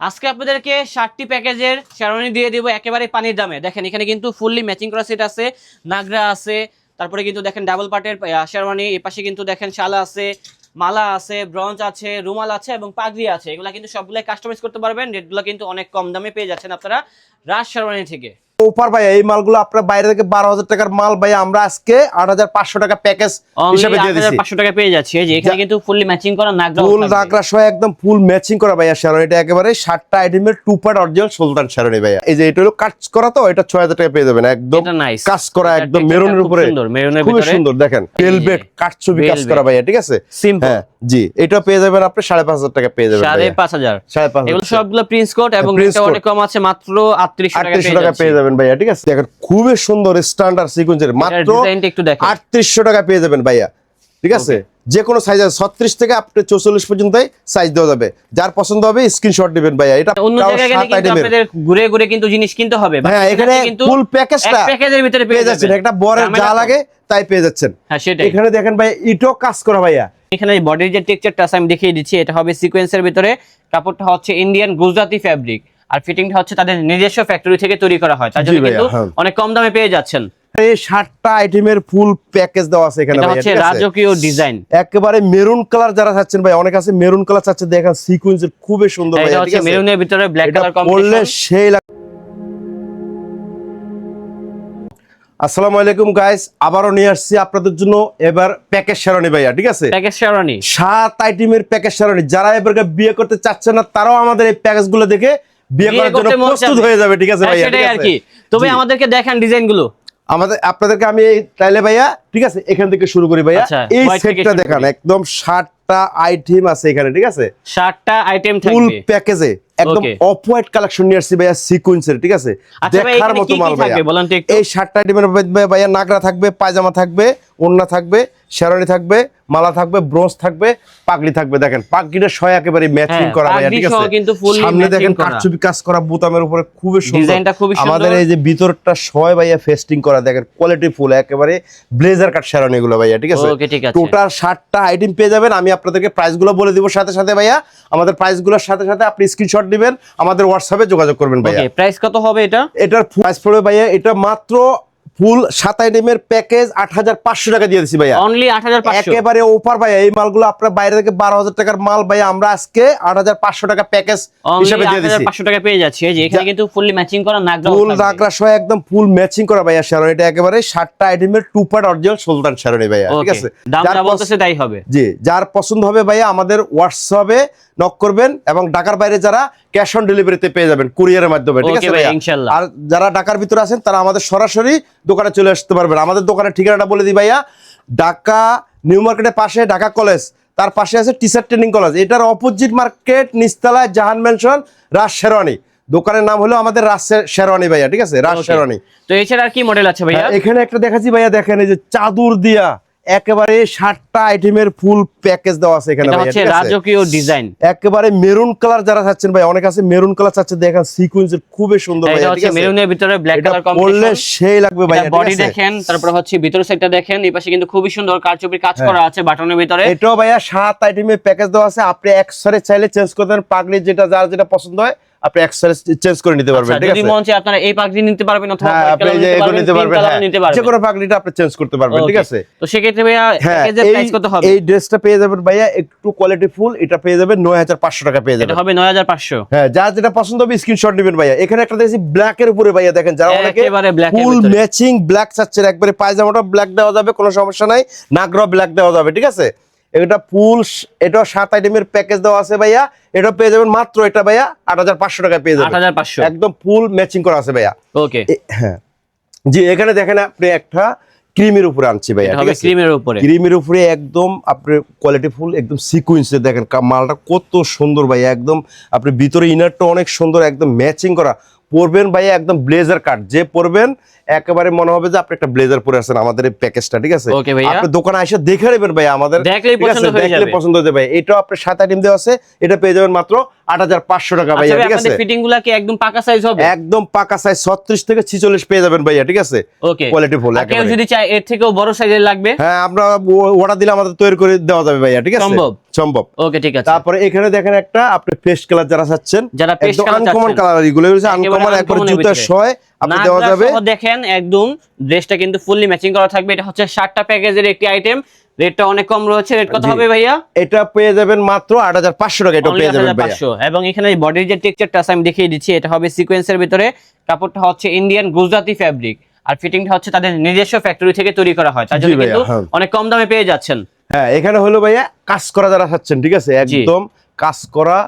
আজকে আপনাদেরকে ষাটটি প্যাকেজের শেরওয়ানি দিয়ে দিব একেবারে পানির দামে। দেখেন, এখানে কিন্তু ফুললি ম্যাচিং করা সেট আছে, নাগরা আছে, তারপরে কিন্তু দেখেন ডাবল পার্টের শেরওয়ানি, এ পাশে কিন্তু দেখেন শালা আছে, মালা আছে ব্রঞ্জ আছে, রুমাল আছে এবং পাগড়ি আছে। এগুলো কিন্তু সবগুলো কাস্টমাইজ করতে পারবেন। রেটগুলো কিন্তু অনেক কম দামে পেয়ে যাচ্ছেন আপনারা রাজ শেরওয়ানি থেকে। ওপার ভাই এই মালগুলো আপনার বাইরে থেকে বারো হাজার টাকার মাল ভাই আমরা আজকে আট হাজার পাঁচশো টাকা প্যাকেজ হিসাবে দিয়ে দিচ্ছি পাঁচশো টাকা পেয়ে যাচ্ছে। এই যে এখানে কিন্তু ফুললি ম্যাচিং করা নাগরা ফুল নাগরা সহ একদম ফুল ম্যাচিং করা ভাইয়া এটা একেবারে সাতটা আইটেমের টু পার্ট অরিজিনাল সুলতান ভাইয়া। এই যে এটা হলো কাজ করা তো এটা ছয় হাজার টাকা পেয়ে যাবেন একদম কাজ করা একদম মেরুনের উপরে। সুন্দর, খুবই সুন্দর দেখেন ভেলভেট কাঠছবি কাজ করা ভাইয়া ঠিক আছে? হ্যাঁ জি এটা পেয়ে যাবেন আপনি সাড়ে পাঁচ হাজার টাকা পেয়ে যাবেন সাড়ে পাঁচ হাজার। সাড়ে পাঁচ সবগুলো প্রিন্স কোট এবং অনেক কম আছে মাত্র আটত্রিশশো টাকা পেয়ে যাচ্ছে। যাবেন ভাইয়া ঠিক আছে? দেখেন খুবই সুন্দর স্ট্যান্ডার্ড সিকুয়েন্সের মাত্র আটত্রিশশো টাকা পেয়ে যাবেন ভাইয়া ঠিক আছে? যে কোনো সাইজ আছে ছত্রিশ থেকে আপনি চৌচল্লিশ পর্যন্ত সাইজ দেওয়া যাবে। যার পছন্দ হবে স্ক্রিনশট দিবেন ভাইয়া এটা অন্য জায়গায় ঘুরে ঘুরে কিন্তু জিনিস কিনতে হবে হ্যাঁ এখানে কিন্তু ফুল প্যাকেজটা প্যাকেজের ভিতরে পেয়ে যাচ্ছেন একটা বরের যা লাগে তাই পেয়ে যাচ্ছেন। হ্যাঁ সেটাই। এখানে দেখেন ভাই ইটো কাজ করা ভাইয়া। এখানে বডির যে টেক্সচারটা আছে আমি দেখিয়ে দিচ্ছি এটা হবে সিকোয়েন্সের ভিতরে। কাপড়টা হচ্ছে ইন্ডিয়ান গুজরাটি ফ্যাব্রিক আর ফিটিংটা হচ্ছে তাদের নিজস্ব ফ্যাক্টরি থেকে তৈরি করা হয়। তার জন্য কিন্তু হ্যাঁ। অনেক কম দামে পেয়ে যাচ্ছেন। এই আইটেমের ফুল প্যাকেজ দেওয়া আছে এখানে এটা হচ্ছে রাজকীয় ডিজাইন একেবারে মেরুন কালার যারা চাচ্ছেন ভাই অনেক আছে মেরুন কালার চাচ্ছেন দেখেন সিকোয়েন্সের খুবই সুন্দর এটা হচ্ছে মেরুনের ভিতরে ব্ল্যাক কালার কম্বিনেশন সেই আসসালামু আলাইকুম গাইস আবারও নিয়ে আসছি আপনাদের জন্য এবার প্যাকেজ শেরানি ভাইয়া ঠিক আছে? প্যাকেজ শেরওয়ানি সাত আইটেমের প্যাকেজ শেরানি যারা এবার বিয়ে করতে চাচ্ছে না তারাও আমাদের এই প্যাকেজগুলো দেখে বিয়ে করার জন্য প্রস্তুত হয়ে যাবে ঠিক আছে হ্যাঁ, ভাইয়া সেটাই আর কি। তবে আমাদেরকে দেখান আমাদের আপনাদেরকে আমি ভাইয়া ঠিক আছে এখান থেকে শুরু করি ভাইয়া। আচ্ছা, এই সেটটা দেখান একদম ষাটটা আইটেম আছে এখানে ঠিক আছে? ষাটটা আইটেম ফুল প্যাকেজে একদম. অফ হোয়াইট কালেকশন নিয়ে আসছি ভাইয়া সিকোয়েন্সের ঠিক আছে? আচ্ছা দেখার মতো মাল ভাইয়া? এই সাতটা আইটেমের ভাইয়া নাগরা থাকবে পায়জামা থাকবে ওড়না থাকবে শেরানি থাকবে মালা থাকবে ব্রোঞ্জ থাকবে পাগড়ি থাকবে। দেখেন পাগড়িটা সয় একেবারে ম্যাচিং হ্যাঁ, করা ভাইয়া ঠিক আছে? কিন্তু সামনে দেখেন করা। কারচুপি কাজ করা বোতামের উপরে খুবই সুন্দর। ডিজাইনটা খুবই সুন্দর। আমাদের এই যে ভিতরটা সয় ভাইয়া ফেস্টিং করা দেখেন কোয়ালিটি ফুল একেবারে ব্লেজার কাট শেরানি গুলো ভাইয়া ঠিক আছে? Okay, ঠিক আছে। টোটাল ষাটটা আইটেম পেয়ে যাবেন আমি আপনাদেরকে প্রাইসগুলো বলে দিব সাথে সাথে ভাইয়া। আমাদের প্রাইসগুলোর সাথে সাথে আপনি স্ক্রিনশট দিবেন আমাদের হোয়াটসঅ্যাপে যোগাযোগ করবেন ভাইয়া। ওকে প্রাইস কত হবে এটা? এটার প্রাইস পড়বে ভাইয়া এটা মাত্র ফুল সাত আইটেমের প্যাকেজ আট হাজার পাঁচশো টাকা দিয়ে দিচ্ছি ভাইয়া। অনলি আট হাজার পাঁচশো? একেবারে ওপার ভাইয়া এই মালগুলো আপনার বাইরে থেকে বারো হাজার টাকার মাল ভাইয়া আমরা আজকে আট হাজার পাঁচশো টাকা প্যাকেজ হিসাবে দিয়ে দিচ্ছি পাঁচশো টাকা পেয়ে যাচ্ছে। এই যে এখানে কিন্তু ফুললি ম্যাচিং করা নাগরা ফুল নাগরা সহ একদম ফুল ম্যাচিং করা ভাইয়া এটা একেবারে সাতটা আইটেমের two part original Sultan sherwani ভাইয়া ঠিক আছে? যার বলতেছে তাই হবে। জি যার পছন্দ হবে ভাইয়া আমাদের হোয়াটসঅ্যাপে নক করবেন এবং ঢাকার বাইরে যারা ক্যাশ অন ডেলিভারিতে পেয়ে যাবেন কুরিয়ারের মাধ্যমে ঠিক আছে আর যারা ঢাকার ভিতরে আছেন তারা আমাদের সরাসরি দোকানে চলে আসতে পারবেন। আমাদের দোকানের ঠিকানাটা বলে দিই ভাইয়া। ঢাকা নিউ মার্কেটের পাশে ঢাকা কলেজ। তার পাশে আছে টিচার ট্রেনিং কলেজ। এটার অপোজিট মার্কেট নিস্তালায় জাহান মেনশন রাজ শেরওয়ানি। দোকানের নাম হলো আমাদের রাজ শেরওয়ানি ভাইয়া ঠিক আছে? রাজ. শেরওয়ানি। তো এছাড়া আর কি মডেল আছে ভাইয়া? হ্যাঁ, এখানে একটা দেখাচ্ছি ভাইয়া। দেখেন এই যে চাদুর দিয়া একেবারে ষাটটা আইটেমের ফুল প্যাকেজ দেওয়া আছে এখানে? রাজকীয় ডিজাইন একেবারে মেরুন কালার যারা চাচ্ছেন ভাই অনেক আছে মেরুন কালার চাচ্ছেন দেখেন সিকুয়েন্সের খুবই সুন্দর এটা হচ্ছে মেরুনের ভিতরে ব্ল্যাক কালার কম্বিনেশন সেই লাগবে ভাইয়া ঠিক বডি দেখেন তারপর হচ্ছে ভিতরের সাইডটা দেখেন এই পাশে কিন্তু খুবই সুন্দর কারচুপির কাজ হ্যাঁ। করা আছে বাটনের ভিতরে। এটাও ভাইয়া সাত আইটেমের প্যাকেজ দেওয়া আছে আপনি একসারে চাইলে চেঞ্জ করতে পারেন পাগড়ি যেটা যার যেটা পছন্দ হয় আপনি একসারে চেঞ্জ করে নিতে পারবেন আচ্ছা, ঠিক যদি মন চায় আপনারা এই পাগড়ি নিতে পারবেন অথবা হ্যাঁ আপনি যে এগুলো নিতে পারবেন হ্যাঁ। যে কোনো পাগড়িটা আপনি চেঞ্জ করতে পারবেন ঠিক আছে? তো সেক্ষেত্রে ভাইয়া হ্যাঁ প্যাকেজের প্রাইস কত হবে? এই ড্রেসটা পেয়ে যাবেন ভাইয়া একটু কোয়ালিটি ফুল এটা পেয়ে যাবেন নয় হাজার পাঁচশো টাকা পেয়ে যাবেন। এটা হবে নয় হাজার পাঁচশো। হ্যাঁ যার যেটা পছন্দ হবে স্ক্রিনশট নেবেন ভাইয়া। এখানে একটা দেখছি ব্ল্যাক এর উপরে ভাইয়া দেখেন যারা অনেকে ফুল। ম্যাচিং ব্ল্যাক চাচ্ছেন একবারে পায়জামাটা ব্ল্যাক দেওয়া যাবে কোনো সমস্যা নাই। নাগরাও ব্ল্যাক দেওয়া যাবে ঠিক আছে? এটা ফুল এটা সাত আইটেমের প্যাকেজ দেওয়া আছে ভাইয়া। এটা পেয়ে যাবেন মাত্র এটা ভাইয়া আট হাজার পাঁচশো টাকা পেয়ে যাবেন। একদম ফুল ম্যাচিং করা আছে ভাইয়া। ওকে। হ্যাঁ। জি এখানে দেখেন আপনি একটা ক্রিমের উপরে আনছি ভাইয়া এটা ঠিক আছে? ক্রিমের উপরে। ক্রিমের উপরে একদম আপনি কোয়ালিটি ফুল একদম সিকুয়েন্সে দেখেন মালটা কত সুন্দর ভাই একদম আপনি ভিতরে ইনারটা অনেক সুন্দর একদম ম্যাচিং করা। পরবেন ভাই একদম ব্লেজার কাট যে পরবেন একেবারে মনে হবে যে আপনি একটা ব্লেজার পরে আছেন আমাদের এই প্যাকেজটা ঠিক আছে? ভাইয়া। আপনি দোকানে এসে দেখে নেবেন ভাই আমাদের। দেখলেই পছন্দ হয়ে দেখলে যাবে। পছন্দ হয়ে যাবে। এটাও আপনার সাত আইটেম দেওয়া আছে। এটা পেয়ে যাবেন মাত্র আট হাজার পাঁচশো টাকা আচ্ছা ভাইয়া ঠিক আছে? ফিটিংগুলা কি একদম পাকা সাইজ হবে? একদম পাকা সাইজ ছত্রিশ থেকে ছিচল্লিশ পেয়ে যাবেন ভাইয়া ঠিক আছে? কোয়ালিটি ফুল কেউ যদি চায় এর থেকেও বড় সাইজের লাগবে? হ্যাঁ আমরা অর্ডার দিলে আমাদের তৈরি করে দেওয়া যাবে ভাইয়া ঠিক আছে? সম্ভব। সম্ভব। ওকে ঠিক আছে। তারপরে এখানে দেখেন একটা আপনি পেস্ট কালার যারা চাচ্ছেন যারা একদম আনকমন কালার এগুলো হচ্ছে আনকমন একবার আপনি দেওয়া যাবে। দেখেন একদম ড্রেসটা কিন্তু ফুললি ম্যাচিং করা থাকবে। এটা হচ্ছে প্যাকেজের একটি আইটেম রেটটা অনেক কম রয়েছে রেট কত হবে ভাইয়া? এটা পেয়ে যাবেন মাত্র আট হাজার পাঁচশো টাকা এটা পেয়ে যাবেন ভাইয়া। 8500 এবং এখানে বডির যে টেক্সচারটা আছে আমি দেখিয়ে দিচ্ছি এটা হবে সিকোয়েন্সের ভিতরে। কাপড়টা হচ্ছে ইন্ডিয়ান গুজরাটি ফ্যাব্রিক আর ফিটিংটা হচ্ছে তাদের নিজস্ব ফ্যাক্টরি থেকে তৈরি করা হয়। তার জন্য কিন্তু হ্যাঁ। অনেক কম দামে পেয়ে যাচ্ছেন। হ্যাঁ এখানে হলো ভাইয়া কাজ করা যারা চাচ্ছেন ঠিক আছে? একদম কাজ করা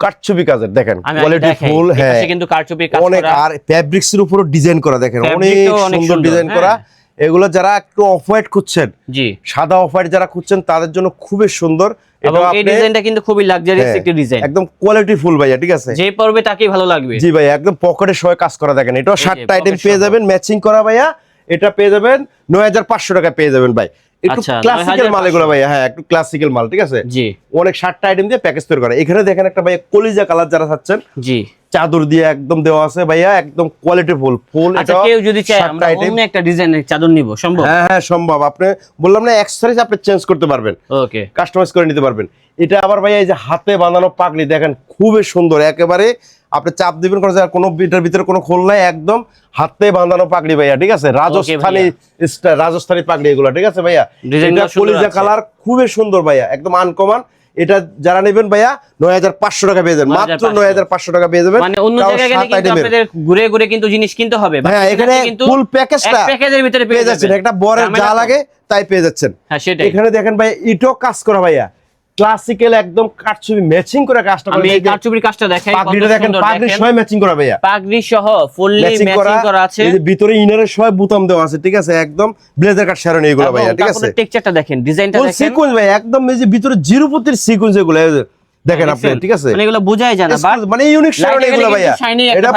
কাটছবি কাজের দেখেন কোয়ালিটি ফুল হ্যাঁ। কিন্তু কারচুপির কাজ অনেক আর ফ্যাব্রিক্স এর উপরও ডিজাইন করা দেখেন অনেক সুন্দর ডিজাইন হ্যাঁ। করা। এগুলো যারা একটু অফ হোয়াইট খুঁজছেন জি। সাদা অফ হোয়াইট যারা খুঁজছেন তাদের জন্য খুবই সুন্দর। এবং এটা এই ডিজাইনটা কিন্তু খুবই লাক্সারিয়াস হ্যাঁ, একটি ডিজাইন। একদম কোয়ালিটি ফুল ভাইয়া ঠিক আছে? যে পড়বে তাকেই ভালো লাগবে। জি ভাই একদম পকেটে সহ কাজ করা দেখেন। এটাও সাতটা আইটেম পেয়ে যাবেন ম্যাচিং করা ভাইয়া। এটা পেয়ে যাবেন নয় হাজার পাঁচশো টাকা পেয়ে যাবেন ভাই। একটু আচ্ছা, ক্লাসিক্যাল মাল 9,500 এগুলো ভাইয়া হ্যাঁ একটু ক্লাসিক্যাল মাল ঠিক আছে? জি। অনেক সাতটা আইটেম দিয়ে প্যাকেজ তৈরি করা। এখানে দেখেন একটা ভাইয়া কলিজা কালার যারা চাচ্ছেন জি। চাদর দিয়ে একদম দেওয়া আছে ভাইয়া একদম কোয়ালিটি ফুল ফুল আচ্ছা কেউ যদি চায় আমরা অন্য একটা ডিজাইনের চাদর নিব সম্ভব? হ্যাঁ হ্যাঁ সম্ভব। আপনি বললাম না অ্যাক্সেসরিজ আপনি চেঞ্জ করতে পারবেন। ওকে কাস্টমাইজ করে নিতে পারবেন। এটা আবার ভাইয়া এই যে হাতে বাঁধানো পাগড়ি দেখেন খুবই সুন্দর। একেবারে আপনি চাপ দিবেন কোনো এটার ভিতরে কোনো খোল নাই একদম হাতে বাঁধানো পাগড়ি ভাইয়া ঠিক আছে? রাজস্থানি রাজস্থানি পাগড়ি এগুলো ঠিক আছে ভাইয়া? কলিজা কালার খুবই সুন্দর ভাইয়া একদম আনকমন এটা যারা নেবেন ভাইয়া নয় হাজার পাঁচশো টাকা পেয়ে যাবেন। মাত্র নয় হাজার পাঁচশো। টাকা পেয়ে যাবেন। মানে অন্য জায়গায় গেলে কিন্তু আপনাদের ঘুরে ঘুরে কিন্তু জিনিস কিনতে হবে। But হ্যাঁ এখানে কিন্তু ফুল প্যাকেজটা প্যাকেজের ভিতরে পেয়ে যাচ্ছেন। একটা বরের যা লাগে তাই পেয়ে যাচ্ছেন। হ্যাঁ সেটাই। এখানে দেখেন ভাই ইটও কাজ করা ভাইয়া। ক্লাসিক্যাল একদম কাটছবি ম্যাচিং করে কাজটা আমি এই কারচুপির কাজটা দেখাই কত পাগড়িটা দেখেন পাগড়ি। সবাই ম্যাচিং করা ভাইয়া। পাগড়ি সহ ফুললি ম্যাচিং করা আছে। এই যে ভিতরে ইনারের সবাই বুতাম দেওয়া আছে ঠিক আছে? একদম ব্লেজার কাট শারনি এগুলো ভাইয়া ঠিক আছে? টেক্সচারটা দেখেন ডিজাইনটা দেখেন। সিকোয়েন্স ভাই একদম এই যে ভিতরে জিরো পুতির সিকোয়েন্স এগুলো দেখেন আপনি ঠিক আছে? মানে এগুলো বোঝাই যায় না মানে ইউনিক লাগিয়ে এগুলো ভাইয়া। এটা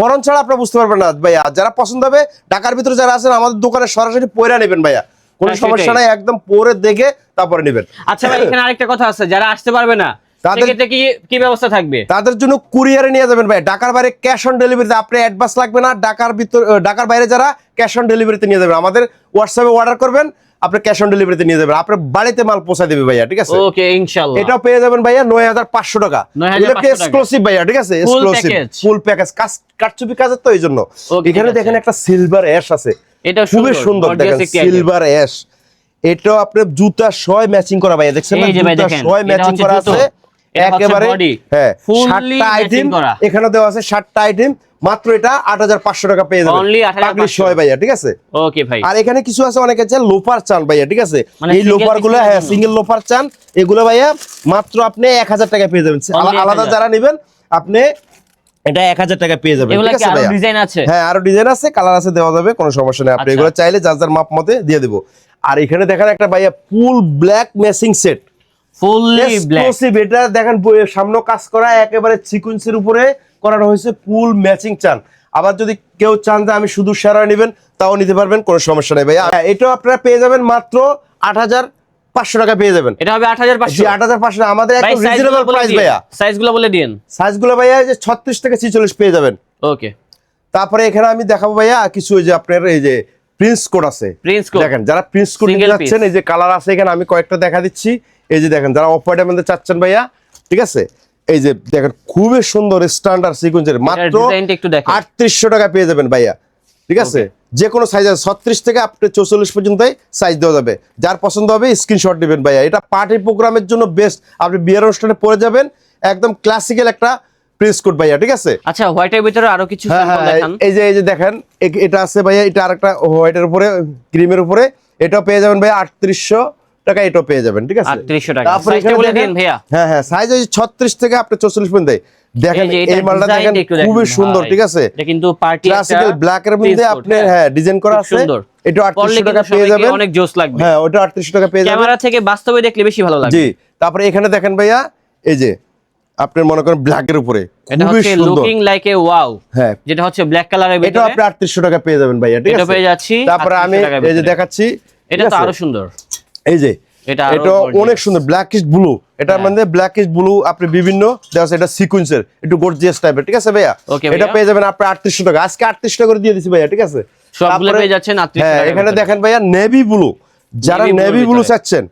পরন ছাড়া আপনারা বুঝতে পারবেন না ভাইয়া। যারা পছন্দ হবে ঢাকার ভিতরে যারা আছেন আমাদের দোকানে সরাসরি পয়রা নেবেন ভাইয়া। কোনো হ্যাঁ, সমস্যা নাই একদম পরে দেখে তারপরে নেবেন। আচ্ছা ভাই এখানে আরেকটা কথা আছে যারা আসতে পারবে না তাদের- কি কি ব্যবস্থা থাকবে? তাদের জন্য কুরিয়ারে নিয়ে যাবেন ভাই ঢাকার বাইরে ক্যাশ অন ডেলিভারিতে আপনি অ্যাডভান্স লাগবে না ঢাকার ভিতর আহ, ঢাকার বাইরে যারা ক্যাশ অন ডেলিভারিতে নিয়ে যাবেন আমাদের হোয়াটসঅ্যাপে অর্ডার করবেন আপনি ক্যাশ অন ডেলিভারিতে নিয়ে যাবেন আপনার বাড়িতে মাল পৌঁছায় দেবে ভাইয়া ঠিক আছে? ওকে ইনশাআল্লাহ এটাও পেয়ে যাবেন ভাইয়া নয় হাজার পাঁচশো টাকা। 9,500 এক্সক্লুসিভ ভাইয়া ঠিক আছে? এক্সক্লুসিভ ফুল প্যাকেজ কাজ কাজের তো এই জন্য। এখানে। দেখেন একটা সিলভার অ্যাশ আছে। এটা খুবই সুন্দর দেখেন সিলভার অ্যাশ এটাও আপনার জুতা সয় ম্যাচিং করা ভাইয়া দেখছেন না? এই যে ভাই জুতা সয় ম্যাচিং করা আছে। একেবারে হ্যাঁ সাতটা আইটেম এখানে দেওয়া আছে সাতটা আইটেম মাত্র এটা আট হাজার পাঁচশো টাকা পেয়ে যাবেন। Only 8,500 পাগড়ি সয় ভাইয়া ঠিক আছে? ওকে ভাই। আর এখানে কিছু আছে অনেকে চান লোফার চান ভাইয়া ঠিক আছে? মানে এই লোপারগুলো হ্যাঁ সিঙ্গেল লোফার চান এগুলো ভাইয়া মাত্র আপনি এক হাজার টাকা পেয়ে যাবেন। আলাদা যারা নেবেন আপনি এটা এক হাজার টাকা পেয়ে যাবেন ঠিক আছে আরও ডিজাইন আছে? হ্যাঁ আরও ডিজাইন আছে কালার আছে দেওয়া যাবে কোনো সমস্যা নেই। আপনি আচ্ছা। এগুলো চাইলে যার যার মাপ মতে দিয়ে দেবো। আর এখানে দেখেন একটা ভাইয়া full black matching set fully black এটা দেখেন সামনে কাজ করা একেবারে সিকোয়েন্সের উপরে করানো হয়েছে ফুল ম্যাচিং চান আবার যদি কেউ চান যে আমি শুধু সেরা নেবেন তাও নিতে পারবেন কোনো সমস্যা নেই ভাইয়া। হ্যাঁ, এটাও আপনারা পেয়ে যাবেন মাত্র আট হাজার পাঁচশো টাকা পেয়ে যাবেন। এটা হবে 8500 জি আট হাজার পাঁচশো আমাদের একদম রিজনেবল প্রাইস ভাইয়া। সাইজগুলো বলে দিন সাইজগুলো ভাইয়া যে ছত্রিশ থেকে ছিচল্লিশ পেয়ে যাবেন। ওকে তারপরে এখানে আমি দেখাবো ভাইয়া কিছু ওই যে আপনার এই যে প্রিন্স কোড আছে। প্রিন্স কোড দেখেন যারা প্রিন্স কোড নিতে Single যাচ্ছেন এই যে কালার আছে এখানে আমি কয়েকটা দেখা দিচ্ছি। এই যে দেখেন যারা অফ হোয়াইটের মধ্যে চাচ্ছেন ভাইয়া ঠিক আছে? এই যে দেখেন খুবই সুন্দর স্ট্যান্ডার্ড সিকোয়েন্সের মাত্র আটত্রিশশো টাকা পেয়ে যাবেন ভাইয়া ঠিক আছে? যে কোনো সাইজ আছে ছত্রিশ থেকে আপনি চৌচল্লিশ পর্যন্ত সাইজ দেওয়া যাবে। যার পছন্দ হবে স্ক্রিনশট নেবেন ভাইয়া। এটা পার্টি প্রোগ্রামের জন্য বেস্ট আপনি বিয়ের অনুষ্ঠানে পরে যাবেন একদম ক্লাসিক্যাল একটা কোড ভাইয়া ঠিক আছে? আচ্ছা হোয়াইটের ভিতরে আরও কিছু হ্যাঁ হ্যাঁ এই যে এই যে দেখেন এটা আছে ভাইয়া এটা আরেকটা হোয়াইটের উপরে ক্রিমের উপরে। এটাও পেয়ে যাবেন ভাইয়া আটত্রিশশো। টাকা এটাও পেয়ে যাবেন ঠিক আছে? তারপরে এখানে দেখেন- ভাইয়া। হ্যাঁ হ্যাঁ সাইজ ওই ছত্রিশ থেকে আপনি পর্যন্ত দেখেন এই যে এটা মালটা দেখেন টা একটু দেখেন। খুবই সুন্দর ঠিক আছে? কিন্তু ক্লাসিক্যাল ব্ল্যাক এর মধ্যে আপনি হ্যাঁ। ডিজাইন করা আছে। এটা পরলে আটত্রিশশো কিন্তু টাকা পেয়ে যাবেন। অনেক জোস লাগবে। হ্যাঁ ওটা আটত্রিশশো টাকা পেয়ে যাবেন। ক্যামেরা থেকে বাস্তবে দেখলে বেশি ভালো লাগবে। জি তারপরে এখানে দেখেন ভাইয়া এই যে আপনি মনে করেন ব্ল্যাক এর উপরে। এটা হচ্ছে সুন্দর। লুকিং লাইক এ ওয়াও হ্যাঁ। যেটা হচ্ছে ব্ল্যাক কালারের ভিতরে। আপনি আটত্রিশশো টাকা পেয়ে যাবেন ভাইয়া ঠিক এটা আছে? পেয়ে যাচ্ছি তারপরে আমি এই যে দেখাচ্ছি এটা তো? আরও সুন্দর। এই যে এটা এটা অনেক সুন্দর ব্ল্যাকিশ ব্লু এটার হ্যাঁ। মধ্যে ব্ল্যাকিশ ব্লু আপনি বিভিন্ন এটা সিকুয়েন্সের একটু গর্জিয়াস টাইপের ঠিক আছে ভাইয়া? এটা পেয়ে যাবেন আপনি আটত্রিশশো টাকা। আজকে আটত্রিশশো টাকা করে দিয়ে দিচ্ছি ভাইয়া ঠিক আছে? সবগুলো পেয়ে যাচ্ছেন হ্যাঁ এখানে দেখেন ভাইয়া নেভি ব্লু যারা নেভি ব্লু। চাচ্ছেন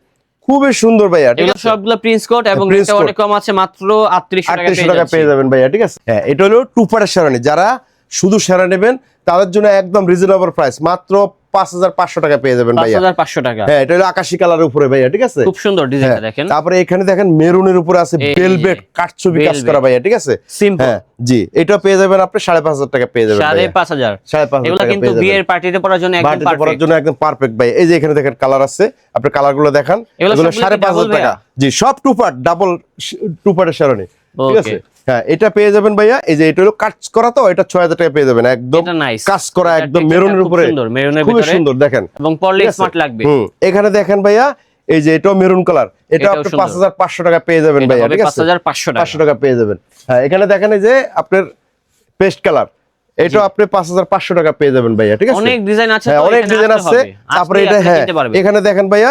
খুবই সুন্দর ভাইয়া ঠিক আছে? সবগুলো প্রিন্স কোট এবং রেটটা অনেক কম আছে মাত্র 38 টাকা পেয়ে টাকা পেয়ে যাবেন ভাইয়া ঠিক আছে? হ্যাঁ এটা হলো টু পারের সেরানি যারা শুধু সেরা নেবেন তাদের জন্য একদম রিজনেবল প্রাইস মাত্র পাঁচ হাজার পাঁচশো টাকা পেয়ে যাবেন ভাইয়া। 5500 টাকা। হ্যাঁ এটা হলো আকাশি কালারের উপরে ভাইয়া ঠিক আছে? খুব সুন্দর ডিজাইনটা হ্যাঁ, দেখেন। তারপরে এখানে দেখেন মেরুনের উপরে আছে এই কাঠছবি কাজ করা ভাইয়া ঠিক আছে? হ্যাঁ জি এটা পেয়ে যাবেন আপনি সাড়ে পাঁচ হাজার টাকা পেয়ে যাবেন সাড়ে পাঁচ হাজার। সাড়ে পাঁচ হাজার কিন্তু বিয়ের পার্টিতে পরার জন্য একদম পারফেক্ট জন্য একদম পারফেক্ট ভাই এই যে এখানে দেখেন কালার আছে আপনি কালারগুলো দেখান। এগুলো সাড়ে পাঁচ হাজার টাকা। জি সব টু পার্ট ডাবল টু পার্টের সারণি ঠিক আছে? হ্যাঁ এটা পেয়ে যাবেন ভাইয়া এই যে এটা হলো কাজ করা তো এটা ছয় হাজার টাকা পেয়ে যাবেন একদম কাজ করা একদম মেরুনের উপরে। সুন্দর মেরুনের সুন্দর দেখেন। এবং পরলে স্মার্ট লাগবে। এখানে দেখেন ভাইয়া এই যে এটাও মেরুন কালার। এটা আপনি সুন্দর। পাঁচ হাজার পাঁচশো টাকা পেয়ে যাবেন এটা ভাইয়া ঠিক আছে? 5500 টাকা। টাকা পেয়ে যাবেন। হ্যাঁ এখানে দেখেন এই যে আপনার পেস্ট কালার এটাও আপনি পাঁচ হাজার পাঁচশো টাকা পেয়ে যাবেন ভাইয়া ঠিক আছে? অনেক ডিজাইন আছে হ্যাঁ অনেক ডিজাইন আছে। তারপরে এটা হ্যাঁ এখানে দেখেন ভাইয়া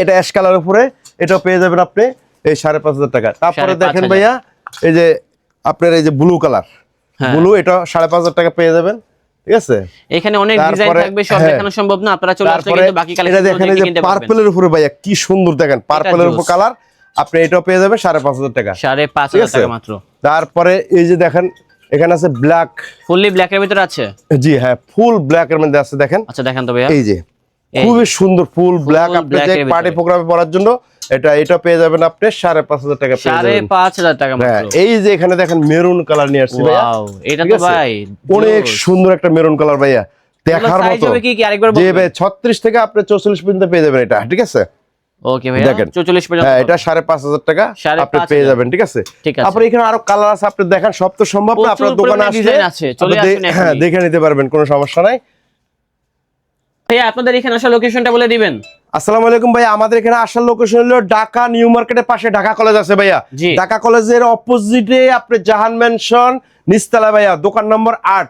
এটা অ্যাশ কালার উপরে এটাও পেয়ে যাবেন আপনি। এই সাড়ে পাঁচ হাজার টাকা। তারপরে দেখেন ভাইয়া এই যে আপনার এই যে ব্লু কালার হ্যাঁ। ব্লু এটা সাড়ে পাঁচ হাজার টাকা পেয়ে যাবেন ঠিক আছে? এখানে অনেক ডিজাইন তারপরে- থাকবে সব হ্যাঁ। দেখানো সম্ভব না আপনারা চলে আসলে কিন্তু বাকি কালেকশন দেখেন এই যে পার্পলের উপরে ভাইয়া কি সুন্দর দেখেন পার্পলের উপর কালার আপনি এটাও পেয়ে যাবেন সাড়ে পাঁচ হাজার টাকা। সাড়ে পাঁচ হাজার টাকা মাত্র। তারপরে এই যে দেখেন এখানে আছে ব্ল্যাক ফুললি ব্ল্যাক এর ভিতরে আছে? জি হ্যাঁ ফুল ব্ল্যাক এর মধ্যে আছে দেখেন। আচ্ছা দেখেন তো ভাইয়া। এই যে খুবই সুন্দর ফুল ব্ল্যাক আপনি যে পার্টি প্রোগ্রামে পড়ার জন্য এটা এটা পেয়ে যাবেন আপনি সাড়ে পাঁচ হাজার টাকা পেয়ে সাড়ে যাবেন। পাঁচ হাজার টাকা হ্যাঁ এই যে এখানে দেখেন মেরুন কালার নিয়ে আসছি এটা তো ভাই অনেক সুন্দর একটা মেরুন কালার ভাইয়া। দেখার মতো। যে ভাই ছত্রিশ থেকে আপনি চৌচল্লিশ পর্যন্ত পেয়ে যাবেন এটা ঠিক আছে? ওকে ভাইয়া দেখেন। 44 পর্যন্ত হ্যাঁ এটা সাড়ে পাঁচ হাজার টাকা আপনি পেয়ে যাবেন ঠিক আছে। তারপরে এখানে আরও কালার আছে আপনি দেখেন সব তো সম্ভব না আপনার দোকানে আসলে আছে, চলে আসুন। হ্যাঁ দেখে নিতে পারবেন কোনো সমস্যা নাই। ভাইয়া আপনাদের এখানে আসা লোকেশনটা বলে দিবেন। আসসালামু আলাইকুম ভাইয়া আমাদের এখানে আসার লোকেশন হলো ঢাকা নিউ মার্কেটের পাশে ঢাকা কলেজ আছে ভাইয়া। ঢাকা কলেজের অপোজিটে আপনি জাহান ম্যানশন নিস্তালা ভাইয়া দোকান নম্বর আট।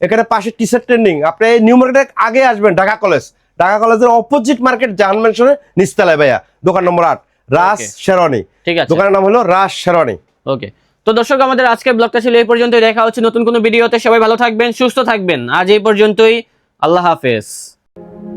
এখানে পাশে টি শার্ট ট্রেন্ডিং আপনি নিউ মার্কেটের আগে আসবেন ঢাকা কলেজ ঢাকা কলেজের অপোজিট মার্কেট জাহান ম্যানশনের নিস্তালায় ভাইয়া দোকান নম্বর আট রাস Okay. ঠিক আছে। দোকানের নাম হলো রাস শেরওয়ানি। ওকে। তো দর্শক আমাদের আজকের ব্লগটা ছিল এই পর্যন্তই। দেখা হচ্ছে নতুন কোনো ভিডিওতে। সবাই ভালো থাকবেন সুস্থ থাকবেন। আজ এই পর্যন্তই। আল্লাহ হাফেজ। thank you